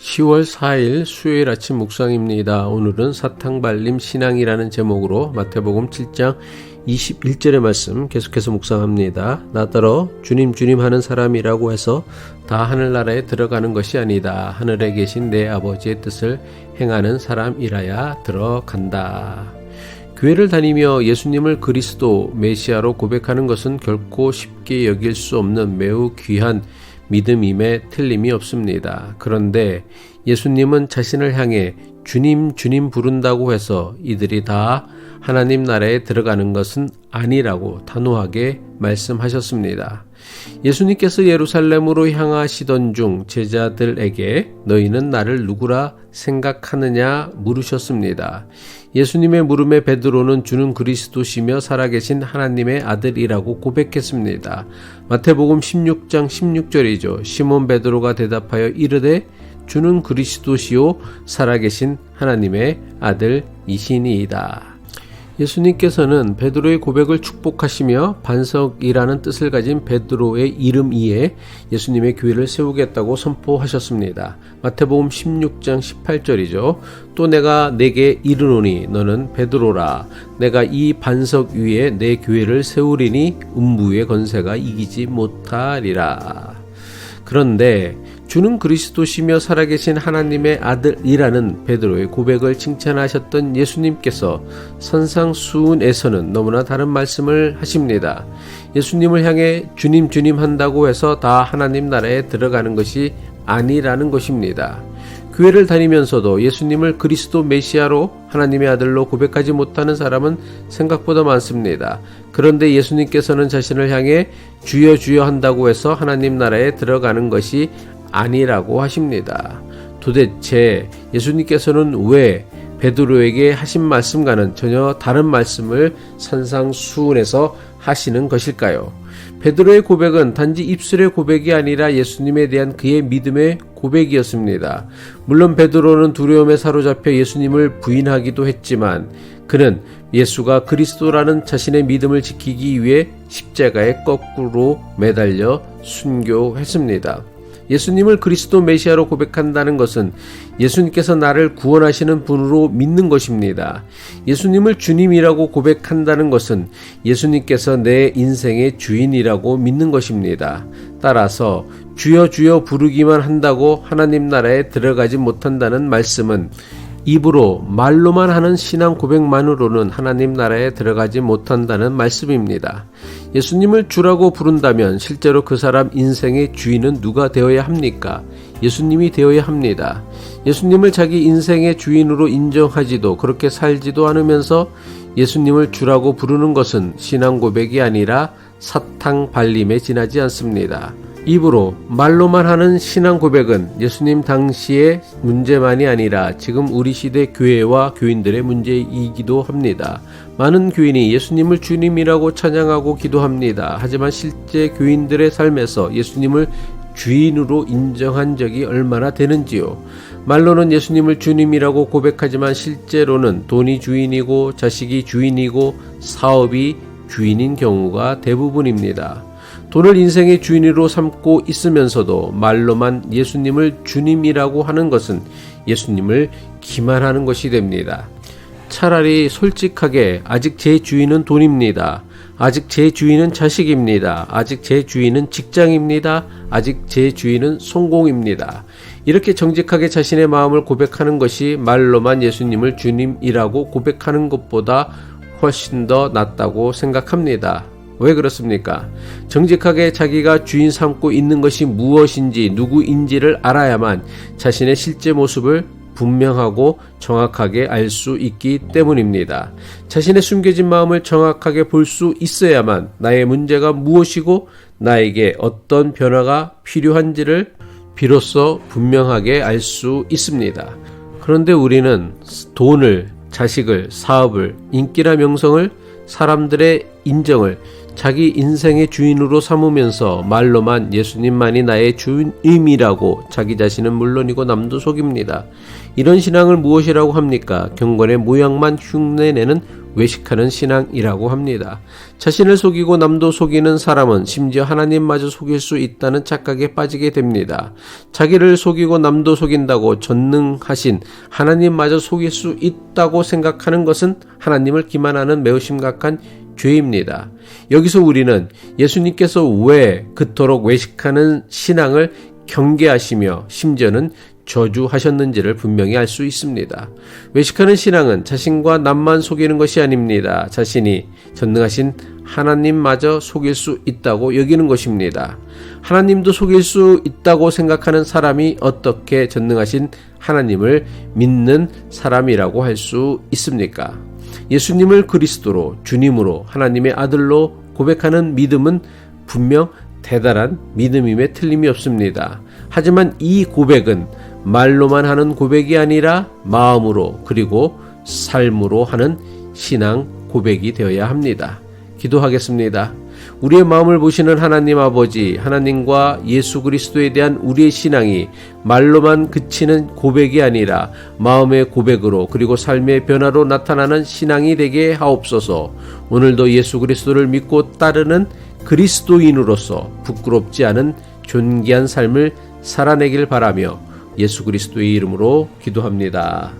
10월 4일 수요일 아침 묵상입니다. 오늘은 사탕발림 신앙이라는 제목으로 마태복음 7장 21절의 말씀 계속해서 묵상합니다. 나더러 주님 주님 하는 사람이라고 해서 다 하늘나라에 들어가는 것이 아니다. 하늘에 계신 내 아버지의 뜻을 행하는 사람이라야 들어간다. 교회를 다니며 예수님을 그리스도 메시아로 고백하는 것은 결코 쉽게 여길 수 없는 매우 귀한 믿음임에 틀림이 없습니다. 그런데 예수님은 자신을 향해 주님, 주님 부른다고 해서 이들이 다 하나님 나라에 들어가는 것은 아니라고 단호하게 말씀하셨습니다. 예수님께서 예루살렘으로 향하시던 중 제자들에게 너희는 나를 누구라 생각하느냐 물으셨습니다. 예수님의 물음에 베드로는 주는 그리스도시며 살아계신 하나님의 아들이라고 고백했습니다. 마태복음 16장 16절이죠. 시몬 베드로가 대답하여 이르되 주는 그리스도시요 살아계신 하나님의 아들이시니이다. 예수님께서는 베드로의 고백을 축복하시며 반석이라는 뜻을 가진 베드로의 이름 위에 예수님의 교회를 세우겠다고 선포하셨습니다. 마태복음 16장 18절이죠. 또 내가 내게 이르노니 너는 베드로라 내가 이 반석 위에 내 교회를 세우리니 음부의 건세가 이기지 못하리라. 그런데 주는 그리스도시며 살아계신 하나님의 아들이라는 베드로의 고백을 칭찬하셨던 예수님께서 선상수훈에서는 너무나 다른 말씀을 하십니다. 예수님을 향해 주님 주님 한다고 해서 다 하나님 나라에 들어가는 것이 아니라는 것입니다. 교회를 다니면서도 예수님을 그리스도 메시아로 하나님의 아들로 고백하지 못하는 사람은 생각보다 많습니다. 그런데 예수님께서는 자신을 향해 주여 주여 한다고 해서 하나님 나라에 들어가는 것이 아니라고 하십니다. 도대체 예수님께서는 왜 베드로에게 하신 말씀과는 전혀 다른 말씀을 산상수훈에서 하시는 것일까요? 베드로의 고백은 단지 입술의 고백이 아니라 예수님에 대한 그의 믿음의 고백이었습니다. 물론 베드로는 두려움에 사로잡혀 예수님을 부인하기도 했지만 그는 예수가 그리스도라는 자신의 믿음을 지키기 위해 십자가에 거꾸로 매달려 순교했습니다. 예수님을 그리스도 메시아로 고백한다는 것은 예수님께서 나를 구원하시는 분으로 믿는 것입니다. 예수님을 주님이라고 고백한다는 것은 예수님께서 내 인생의 주인이라고 믿는 것입니다. 따라서 주여 주여 부르기만 한다고 하나님 나라에 들어가지 못한다는 말씀은 입으로 말로만 하는 신앙 고백만으로는 하나님 나라에 들어가지 못한다는 말씀입니다. 예수님을 주라고 부른다면 실제로 그 사람 인생의 주인은 누가 되어야 합니까? 예수님이 되어야 합니다. 예수님을 자기 인생의 주인으로 인정하지도 그렇게 살지도 않으면서 예수님을 주라고 부르는 것은 신앙 고백이 아니라 사탕 발림에 지나지 않습니다. 입으로 말로만 하는 신앙 고백은 예수님 당시의 문제만이 아니라 지금 우리 시대 교회와 교인들의 문제이기도 합니다. 많은 교인이 예수님을 주님이라고 찬양하고 기도합니다. 하지만 실제 교인들의 삶에서 예수님을 주인으로 인정한 적이 얼마나 되는지요. 말로는 예수님을 주님이라고 고백하지만 실제로는 돈이 주인이고 자식이 주인이고 사업이 주인인 경우가 대부분입니다. 돈을 인생의 주인으로 삼고 있으면서도 말로만 예수님을 주님이라고 하는 것은 예수님을 기만하는 것이 됩니다. 차라리 솔직하게 아직 제 주인은 돈입니다. 아직 제 주인은 자식입니다. 아직 제 주인은 직장입니다. 아직 제 주인은 성공입니다. 이렇게 정직하게 자신의 마음을 고백하는 것이 말로만 예수님을 주님이라고 고백하는 것보다 훨씬 더 낫다고 생각합니다. 왜 그렇습니까? 정직하게 자기가 주인 삼고 있는 것이 무엇인지 누구인지를 알아야만 자신의 실제 모습을 분명하고 정확하게 알 수 있기 때문입니다. 자신의 숨겨진 마음을 정확하게 볼 수 있어야만 나의 문제가 무엇이고 나에게 어떤 변화가 필요한지를 비로소 분명하게 알 수 있습니다. 그런데 우리는 돈을, 자식을, 사업을, 인기나 명성을, 사람들의 인정을 자기 인생의 주인으로 삼으면서 말로만 예수님만이 나의 주임이라고 자기 자신은 물론이고 남도 속입니다. 이런 신앙을 무엇이라고 합니까? 경건의 모양만 흉내내는 외식하는 신앙이라고 합니다. 자신을 속이고 남도 속이는 사람은 심지어 하나님마저 속일 수 있다는 착각에 빠지게 됩니다. 자기를 속이고 남도 속인다고 전능하신 하나님마저 속일 수 있다고 생각하는 것은 하나님을 기만하는 매우 심각한 죄입니다. 여기서 우리는 예수님께서 왜 그토록 외식하는 신앙을 경계하시며 심지어는 저주하셨는지를 분명히 알 수 있습니다. 외식하는 신앙은 자신과 남만 속이는 것이 아닙니다. 자신이 전능하신 하나님마저 속일 수 있다고 여기는 것입니다. 하나님도 속일 수 있다고 생각하는 사람이 어떻게 전능하신 하나님을 믿는 사람이라고 할 수 있습니까? 예수님을 그리스도로 주님으로 하나님의 아들로 고백하는 믿음은 분명 대단한 믿음임에 틀림이 없습니다. 하지만 이 고백은 말로만 하는 고백이 아니라 마음으로 그리고 삶으로 하는 신앙 고백이 되어야 합니다. 기도하겠습니다. 우리의 마음을 보시는 하나님 아버지, 하나님과 예수 그리스도에 대한 우리의 신앙이 말로만 그치는 고백이 아니라 마음의 고백으로 그리고 삶의 변화로 나타나는 신앙이 되게 하옵소서. 오늘도 예수 그리스도를 믿고 따르는 그리스도인으로서 부끄럽지 않은 존귀한 삶을 살아내길 바라며 예수 그리스도의 이름으로 기도합니다.